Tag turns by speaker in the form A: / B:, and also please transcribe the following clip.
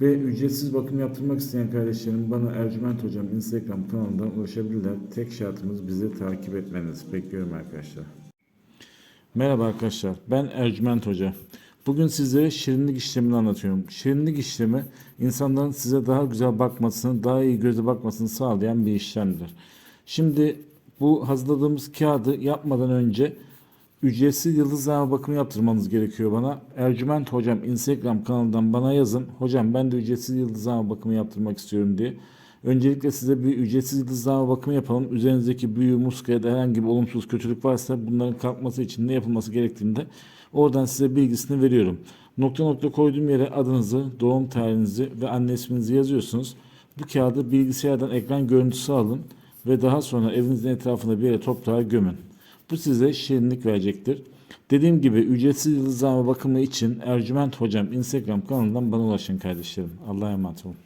A: Ve ücretsiz bakım yaptırmak isteyen kardeşlerim bana Ercüment Hocam Instagram kanalından ulaşabilirler. Tek şartımız bizi takip etmeniz. Bekliyorum arkadaşlar. Merhaba arkadaşlar. Ben Ercüment Hoca. Bugün sizlere şirinlik işlemini anlatıyorum. Şirinlik işlemi insanların size daha güzel bakmasını, daha iyi göze bakmasını sağlayan bir işlemdir. Şimdi bu hazırladığımız kağıdı yapmadan önce ücretsiz yıldızlama bakımı yaptırmanız gerekiyor bana. Ercüment Hocam Instagram kanalından bana yazın. Hocam ben de ücretsiz yıldızlama bakımı yaptırmak istiyorum diye. Öncelikle size bir ücretsiz yıldızlama bakımı yapalım. Üzerinizdeki büyü, muska ya da herhangi bir olumsuz kötülük varsa bunların kalkması için ne yapılması gerektiğinde oradan size bilgisini veriyorum. Nokta nokta koyduğum yere adınızı, doğum tarihinizi ve anne isminizi yazıyorsunuz. Bu kağıdı bilgisayardan ekran görüntüsü alın ve daha sonra evinizin etrafında bir yere toprağa gömün. Bu size şirinlik verecektir. Dediğim gibi ücretsiz yıldızlama bakımı için Ercüment Hocam Instagram kanalından bana ulaşın kardeşlerim. Allah'a emanet olun.